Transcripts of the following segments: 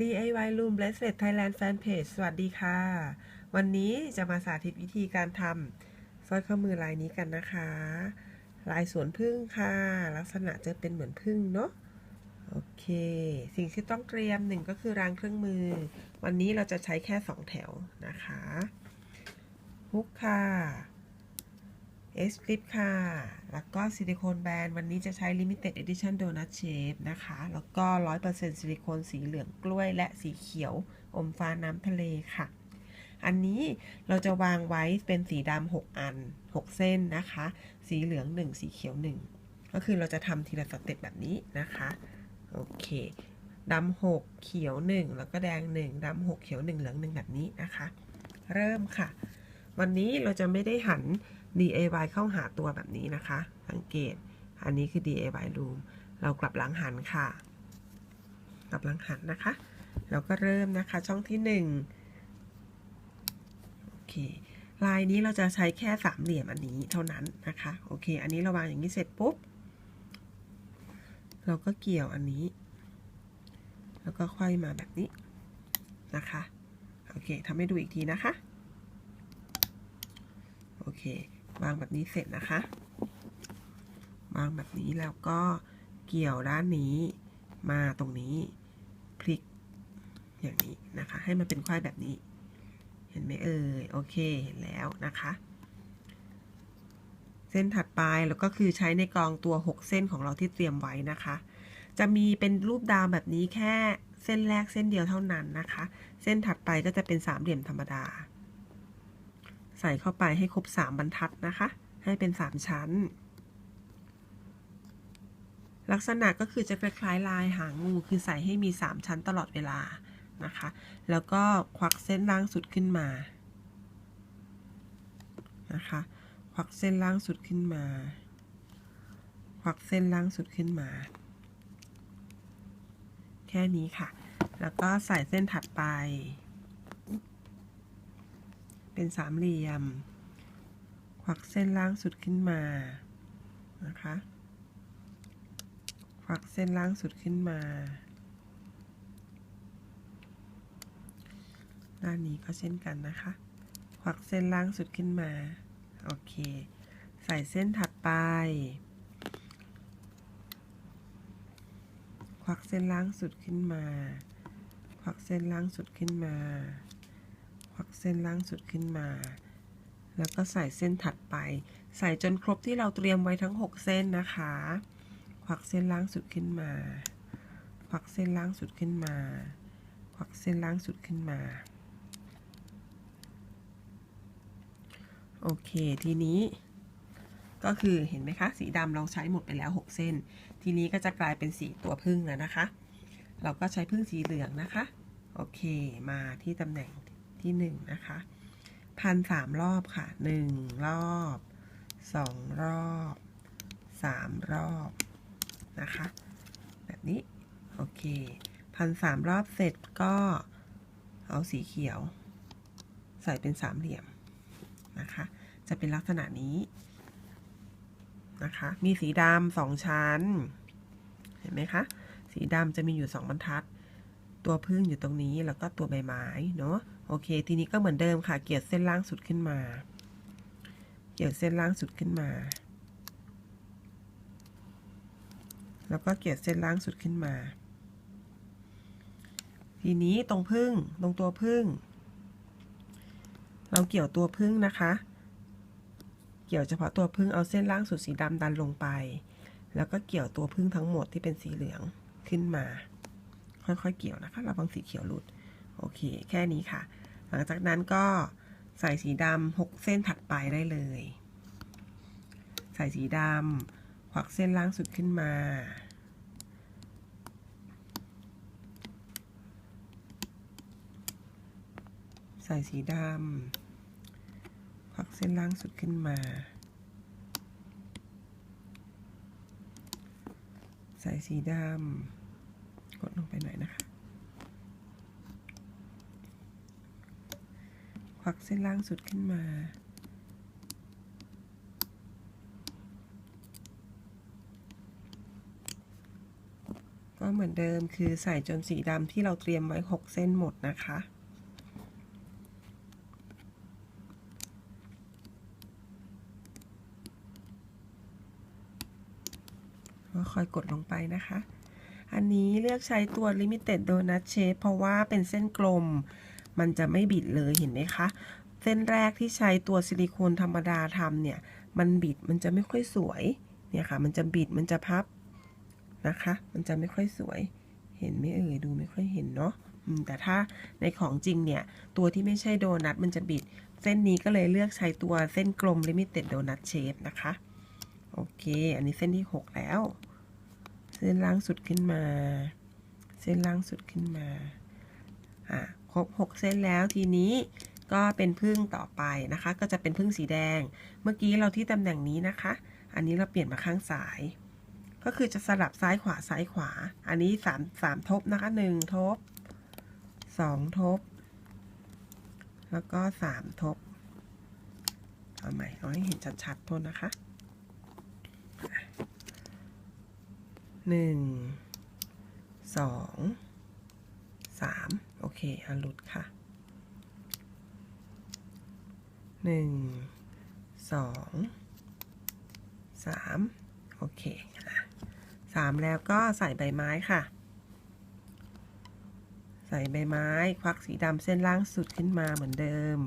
DIY Room Bracelet Thailand Fan Page สวัสดีค่ะ วันนี้จะมาสาธิตวิธีการทำสร้อยข้อมือลายนี้กันนะคะ ลายสวนพึ่งค่ะ ลักษณะจะเป็นเหมือนพึ่งเนาะโอเค สิ่งที่ต้องเตรียมหนึ่งก็คือรางเครื่องมือ วันนี้เราจะใช้แค่2แถวนะคะฮุกค่ะ เอสคลิปค่ะ แล้วก็ซิลิโคนแบนวันนี้จะใช้ Limited Edition Donut Shape นะคะ แล้วก็ 100%ซิลิโคนสีเหลืองกล้วยและสีเขียว อมฟ้าน้ำทะเลค่ะ อันนี้เราจะวางไว้เป็นสีดำ6 อัน 6 เส้นนะคะ สีเหลือง 1 สีเขียว 1 ก็คือเราจะทำทีละสเต็ปแบบนี้นะคะ โอเคดำหกเขียวหนึ่งแล้วก็แดงหนึ่งดำหกเขียวหนึ่งเหลืองหนึ่งแบบนี้นะคะ เริ่มค่ะ วันนี้เราจะไม่ได้หัน DIY เข้าหาตัวแบบนี้นะคะ สังเกต อันนี้คือ DIY room เรากลับหลังหันค่ะ กลับหลังหันนะคะ เราก็เริ่มนะคะช่องที่หนึ่งโอเค ลายนี้เราจะใช้แค่สามเหลี่ยมอันนี้เท่านั้นนะคะ โอเค อันนี้เราวางอย่างนี้เสร็จปุ๊บ เราก็เกี่ยวอันนี้ แล้วก็ค่อยมาแบบนี้นะคะ โอเคทำให้ดูอีกทีนะคะ เควางแบบนี้เสร็จนะคะ วางแบบนี้แล้วก็เกี่ยวด้านนี้มาตรงนี้พลิกอย่างนี้นะคะ ให้มันเป็นควายแบบนี้ เห็นไหมเอ่ยโอเคเห็นแล้วนะคะ เส้นถัดไปแล้วก็คือใช้ในกองตัว 6 เส้นของเราที่เตรียมไว้นะคะ จะมีเป็นรูปดาวแบบนี้แค่เส้นแรกเส้นเดียวเท่านั้นนะคะ เส้นถัดไปก็จะเป็นสามเหลี่ยมธรรมดา ใส่เข้าไปให้ครบ 3 บรรทัดนะคะ ให้เป็น 3 ชั้น ลักษณะก็คือจะคล้ายลายหางงูคือใส่ให้มี 3 ชั้นตลอดเวลานะคะ แล้วก็ควักเส้นล่างสุดขึ้นมานะคะควักเส้นล่างสุดขึ้นมาควักเส้นล่างสุดขึ้นมา แค่นี้ค่ะ แล้วก็ใส่เส้นถัดไป เป็นสามเหลี่ยม ควักเส้นล่างสุดขึ้นมา นะคะ ควักเส้นล่างสุดขึ้นมา ด้านนี้ก็เช่นกันนะคะ ควักเส้นล่างสุดขึ้นมา โอเค ใส่เส้นถัดไป ควักเส้นล่างสุดขึ้นมา ควักเส้นล่างสุดขึ้นมา ควักเส้นล่างสุดขึ้นมา แล้วก็ใส่เส้นถัดไป ใส่จนครบที่เราเตรียมไว้ทั้ง 6 เส้นนะคะควักเส้นล่างสุดขึ้นมาควักเส้นล่างสุดขึ้นมาควักเส้นล่างสุดขึ้นมา โอเค ทีนี้ ก็คือเห็นไหมคะ สีดำเราใช้หมดไปแล้ว 6 เส้น ทีนี้ก็จะกลายเป็นสีตัวพึ่งแล้วนะคะ เราก็ใช้พึ่งสีเหลืองนะคะ โอเค มาที่ตำแหน่ง ที่1นะคะพันสามรอบค่ะ1รอบ2รอบ3รอบนะคะ แบบนี้ โอเคพันสามรอบเสร็จก็เอาสีเขียว ใส่เป็นสามเหลี่ยมนะคะ จะเป็นลักษณะนี้นะคะ มีสีดำสองชั้น เห็นไหมคะ สีดำจะมีอยู่สองบรรทัด ตัวพึ่งอยู่ตรงนี้แล้วก็ตัวใบไม้เนาะโอเค ทีนี้ก็เหมือนเดิมค่ะ เกี่ยวเส้นล่างสุดขึ้นมา เกี่ยวเส้นล่างสุดขึ้นมา แล้วก็เกี่ยวเส้นล่างสุดขึ้นมา ทีนี้ตรงพึ่งตรงตัวพึ่ง เราเกี่ยวตัวพึ่งนะคะ เกี่ยวเฉพาะตัวพึ่งเอาเส้นล่างสุดสีดำดันลงไป แล้วก็เกี่ยวตัวพึ่งทั้งหมดที่เป็นสีเหลืองขึ้นมา ค่อยๆเกี่ยวนะคะระวังสีเขียวหลุด โอเค แค่นี้ค่ะ หลังจากนั้นก็ใส่สีดำหกเส้นถัดไปได้เลย ใส่สีดำควักเส้นล่างสุดขึ้นมา ใส่สีดำควักเส้นล่างสุดขึ้นมา ใส่สีดำ กดลงไปหน่อยนะคะ ควักเส้นล่างสุดขึ้นมา ก็เหมือนเดิมคือใส่จนสีดำที่เราเตรียมไว้ 6 เส้นหมดนะคะก็ค่อยกดลงไปนะคะ อันนี้เลือกใช้ตัว Limited Donut Shape เพราะว่าเป็นเส้นกลม มันจะไม่บิดเลยเห็นไหมคะ เส้นแรกที่ใช้ตัวซิลิโคนธรรมดาทำเนี่ย มันบิดมันจะไม่ค่อยสวย เนี่ยค่ะ มันจะบิดมันจะพับนะคะ มันจะไม่ค่อยสวย เห็นไหมเอ่ยดูไม่ค่อยเห็นเนาะแต่ถ้าในของจริงเนี่ย ตัวที่ไม่ใช่โดนัทมันจะบิด เส้นนี้ก็เลยเลือกใช้ตัวเส้นกลม Limited Donut Shape นะคะ โอเค อันนี้เส้นที่ 6 แล้ว เส้นล่างสุดขึ้นมา เส้นล่างสุดขึ้นมา อะ ครบ 6 เส้นแล้วทีนี้ก็เป็นพึ่งต่อไปนะคะ ก็จะเป็นพึ่งสีแดง เมื่อกี้เราที่ตำแหน่งนี้นะคะ อันนี้เราเปลี่ยนมาข้างซ้าย ก็คือจะสลับซ้ายขวาซ้ายขวา อันนี้สามสามทบนะคะหนึ่งทบสองทบ แล้วก็สามทบ เอาใหม่เอาให้เห็นชัดๆโทษนะคะ หนึ่งสองสามโอเคอันหลุดค่ะหนึ่งสองสามโอเคสามแล้วก็ใส่ใบไม้ค่ะ ใส่ใบไม้ ควักสีดำเส้นล่างสุดขึ้นมาเหมือนเดิม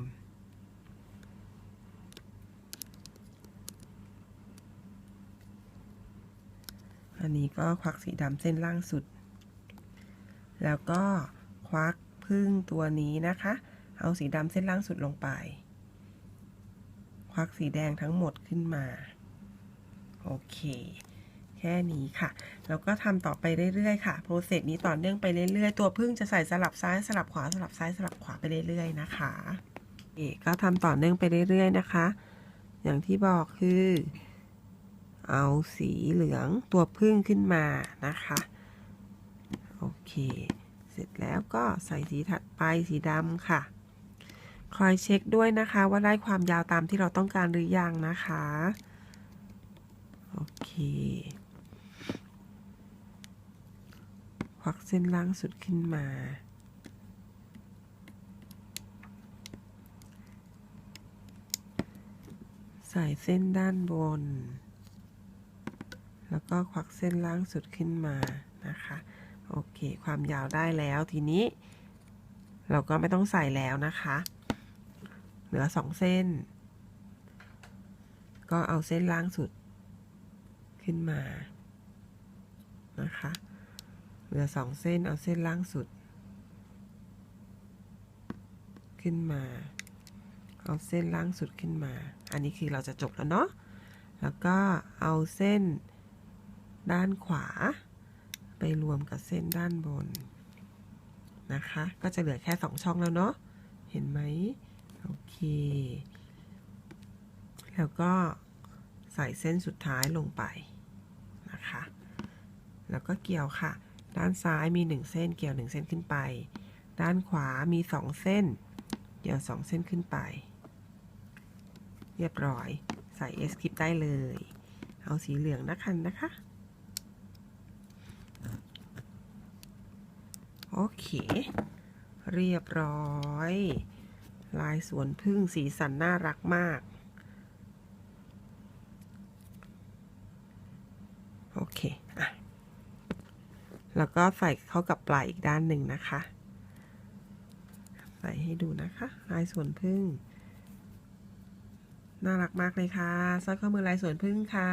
อันนี้ก็ควักสีดำเส้นล่างสุด แล้วก็ควักพึ่งตัวนี้นะคะ เอาสีดำเส้นล่างสุดลงไป ควักสีแดงทั้งหมดขึ้นมา โอเค แค่นี้ค่ะ แล้วก็ทำต่อไปเรื่อยๆค่ะ โปรเซสนี้ต่อเนื่องไปเรื่อยๆ ตัวพึ่งจะใส่สลับซ้ายสลับขวาสลับซ้ายสลับขวาไปเรื่อยๆ นะคะเอกก็ทำต่อเนื่องไปเรื่อยๆ นะคะ อย่างที่บอกคือ เอาสีเหลืองตัวพึ่งขึ้นมานะคะ โอเค เสร็จแล้วก็ใส่สีถัดไปสีดำค่ะ คอยเช็คด้วยนะคะว่าได้ความยาวตามที่เราต้องการหรือยังนะคะ โอเคควักเส้นล่างสุดขึ้นมา ใส่เส้นด้านบน แล้วก็ควักเส้นล่างสุดขึ้นมานะคะ โอเค ความยาวได้แล้วทีนี้ เราก็ไม่ต้องใส่แล้วนะคะ เหลือสองเส้น ก็เอาเส้นล่างสุดขึ้นมานะคะ เหลือสองเส้นเอาเส้นล่างสุด ขึ้นมา เอาเส้นล่างสุดขึ้นมา อันนี้คือเราจะจบแล้วเนาะ แล้วก็เอาเส้น ด้านขวา ไปรวมกับเส้นด้านบนนะคะ ก็จะเหลือแค่สองช่องแล้วเนาะเห็นไหมโอเค แล้วก็ใส่เส้นสุดท้ายลงไปนะคะ แล้วก็เกี่ยวค่ะ ด้านซ้ายมีหนึ่งเส้นเกี่ยวหนึ่งเส้นขึ้นไป ด้านขวามีสองเส้น เกี่ยวสองเส้นขึ้นไป เรียบร้อย ใส่เอสคลิปได้เลย เอาสีเหลืองนะคะนะคะ โอเค เรียบร้อย ลายสวนพึ่งสีสันน่ารักมาก โอเคอะแล้วก็ใส่เข้ากับปลายอีกด้านหนึ่งนะคะ ใส่ให้ดูนะคะ ลายสวนพึ่ง น่ารักมากเลยค่ะสร้อยข้อมือลายสวนพึ่งค่ะ